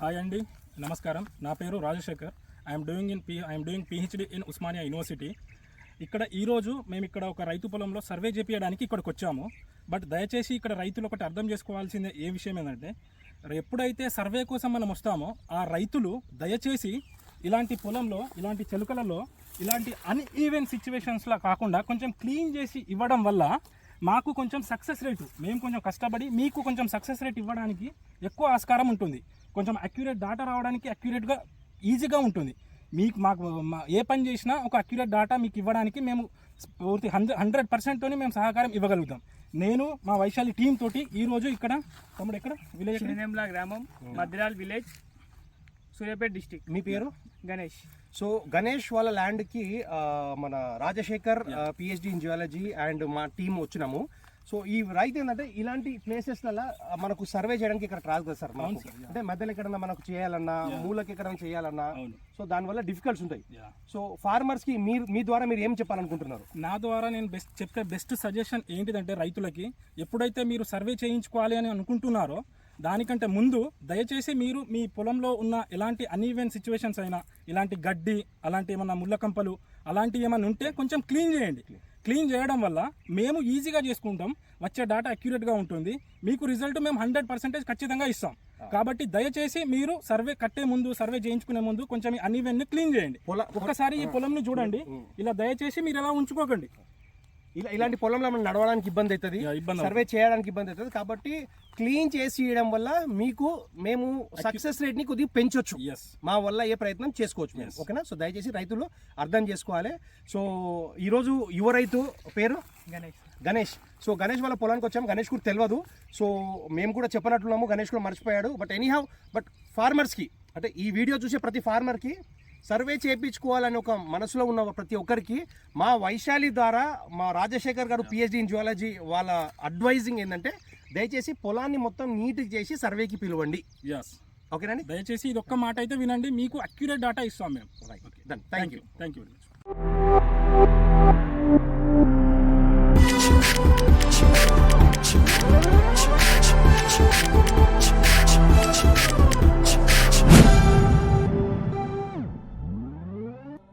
Hi అండి నమస్కారం. నా పేరు Rajasekhar. I'm doing in P I'm doing PhD in Osmania university ఇక్కడ ఈరోజు మేము ఇక్కడ ఒక రైతు పొలంలో సర్వే చేపించడానికి ఇక్కడికి వచ్చాము. బట్ దయచేసి ఇక్కడ రైతులు ఒకటి అర్థం చేసుకోవాల్సిందే ఏ విషయం ఏంటంటే ఎప్పుడైతే సర్వే కోసం మనం వస్తామో ఆ రైతులు దయచేసి ఇలాంటి పొలంలో ఇలాంటి చెలుకలలో ఇలాంటి అన్ఈవెన్ సిచ్యువేషన్స్లా కాకుండా కొంచెం క్లీన్ చేసి ఇవ్వడం వల్ల మాకు కొంచెం సక్సెస్ రేటు మేము కొంచెం కష్టపడి మీకు కొంచెం సక్సెస్ రేట్ ఇవ్వడానికి ఎక్కువ ఆస్కారం ఉంటుంది. కొంచెం అక్యురేట్ డాటా రావడానికి అక్యురేట్గా ఈజీగా ఉంటుంది. మీకు మాకు మా- ఏ పని చేసినా ఒక అక్యురేట్ డాటా మీకు ఇవ్వడానికి మేము పూర్తి హండ్రెడ్ హండ్రెడ్ పర్సెంట్తోనే మేము సహకారం ఇవ్వగలుగుతాం. నేను మా వైశాలి టీం తోటి ఈరోజు ఇక్కడ తమ్ముడు ఎక్కడ? విలేజ్ గ్రామం మద్రాల్ విలేజ్ సూర్యాపేట డిస్టిక్ మీ పేరు? గణేష్. సో గణేష్ వాళ్ళ ల్యాండ్కి మన Rajasekhar PhD in geology and మా టీం వచ్చినాము. సో ఈ రైతు ఏంటంటే ఇలాంటి ప్లేసెస్లలో మనకు సర్వే చేయడానికి ఇక్కడ రాదు కదా సార్. అంటే మధ్యలో ఎక్కడన్నా మనకు చేయాలన్నా మూలకి ఎక్కడన్నా చేయాలన్నా సో దానివల్ల డిఫికల్ట్స్ ఉంటాయి. సో ఫార్మర్స్కి మీరు మీ ద్వారా మీరు ఏం చెప్పాలనుకుంటున్నారు? నా ద్వారా నేను బెస్ట్ చెప్పే బెస్ట్ సజెషన్ ఏంటిదంటే రైతులకి ఎప్పుడైతే మీరు సర్వే చేయించుకోవాలి అని అనుకుంటున్నారో దానికంటే ముందు దయచేసి మీరు మీ పొలంలో ఉన్న ఎలాంటి అన్ఈవెన్ సిచ్యువేషన్స్ అయినా ఇలాంటి గడ్డి అలాంటి ఏమన్నా ముళ్ళ కంపలు అలాంటివి ఏమైనా ఉంటే కొంచెం క్లీన్ చేయండి. క్లీన్ చేయడం వల్ల మేము ఈజీగా చేసుకుంటాం. వచ్చే డేటా అక్యురేట్గా ఉంటుంది. మీకు రిజల్ట్ మేము హండ్రెడ్ పర్సెంటేజ్ ఖచ్చితంగా ఇస్తాం. కాబట్టి దయచేసి మీరు సర్వే కట్టే ముందు సర్వే చేయించుకునే ముందు కొంచెం ఈ అన్ఈవెన్ క్లీన్ చేయండి. పొల ఒక్కసారి ఈ పొలంని చూడండి. ఇలా దయచేసి మీరు ఎలా ఉంచుకోకండి. ఇలా ఇలాంటి పొలంలో మనం నడవడానికి ఇబ్బంది అవుతుంది. సర్వే చేయడానికి ఇబ్బంది అవుతుంది. కాబట్టి క్లీన్ చేసి ఇవ్వడం వల్ల మీకు మేము సక్సెస్ రేట్ని కొద్దిగా పెంచొచ్చు. ఎస్ మా వల్ల ఏ ప్రయత్నం చేసుకోవచ్చు మేము. ఓకేనా? సో దయచేసి రైతులు అర్థం చేసుకోవాలి. సో ఈరోజు యువ రైతు పేరు? గణేష్. గణేష్. సో గణేష్ వాళ్ళ పొలానికి వచ్చాము. గణేష్ కూడా తెలియదు. సో మేము కూడా చెప్పనట్లున్నాము. గణేష్ కూడా మర్చిపోయాడు. బట్ ఎనీహౌ బట్ ఫార్మర్స్కి అంటే ఈ వీడియో చూసే ప్రతి ఫార్మర్కి సర్వే చేయించుకోవాలని ఒక మనసులో ఉన్న ప్రతి ఒక్కరికి మా వైశాలి ద్వారా మా రాజశేఖర్ గారు పిహెచ్డి ఇన్ జువాలజీ వాళ్ళ అడ్వైజింగ్ ఏంటంటే దయచేసి పొలాన్ని మొత్తం నీట్గా చేసి సర్వేకి పిలవండి. ఎస్ ఓకేనండి దయచేసి ఇది ఒక్క మాట అయితే వినండి. మీకు అక్యురేట్ డేటా ఇస్తాం మేము. Thank you thank you very much